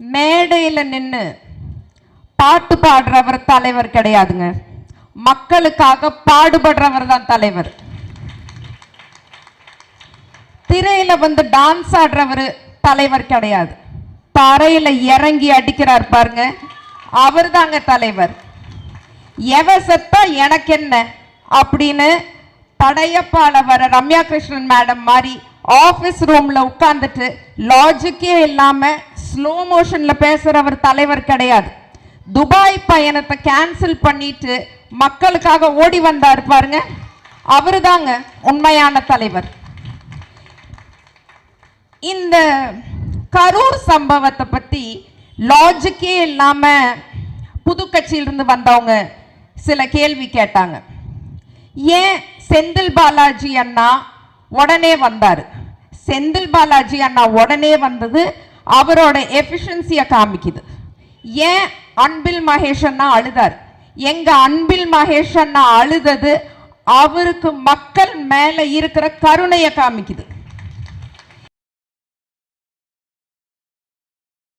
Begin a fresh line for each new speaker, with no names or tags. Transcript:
மேடையில் நின்று பாட்டு பாடுறவர் தலைவர் கிடையாதுங்க. மக்களுக்காக பாடுபடுறவர் தான் தலைவர். திரையில வந்து டான்ஸ் ஆடுறவர் தலைவர் கிடையாது. தரையில இறங்கி அடிக்கிறார் பாருங்க. அவர் தாங்க தலைவர். எவ செத்தா எனக்கு என்ன? அப்படின்னு படையப்பால வர ரம்யா கிருஷ்ணன் மேடம் மாதிரி ஆஃபீஸ் ரூம்ல உட்காந்துட்டு லாஜிக்கே இல்லாமல் ஸ்லோ மோஷன்ல பேசுறவர் தலைவர் கிடையாது. துபாய் பயணத்தை கேன்சல் பண்ணிட்டு மக்களுக்காக ஓடி வந்தார் பாருங்க. அவருதாங்க உண்மையான தலைவர். இந்த கரூர் சம்பவத்தை பத்தி லாஜிக்கே இல்லாம புது கட்சியிலிருந்து வந்தவங்க சில கேள்வி கேட்டாங்க. ஏன் செந்தில் பாலாஜி அண்ணா உடனே வந்தார்? செந்தில் பாலாஜி அண்ணா உடனே வந்தது அவரோட எஃபிஷியன்சியை காமிக்குது. ஏன் அன்பில் மகேஷ் அண்ணா அழுதார்? எங்க அன்பில் மகேஷ் அண்ணா அழுதது அவருக்கு மக்கள் மேல இருக்கிற கருணையை காமிக்குது.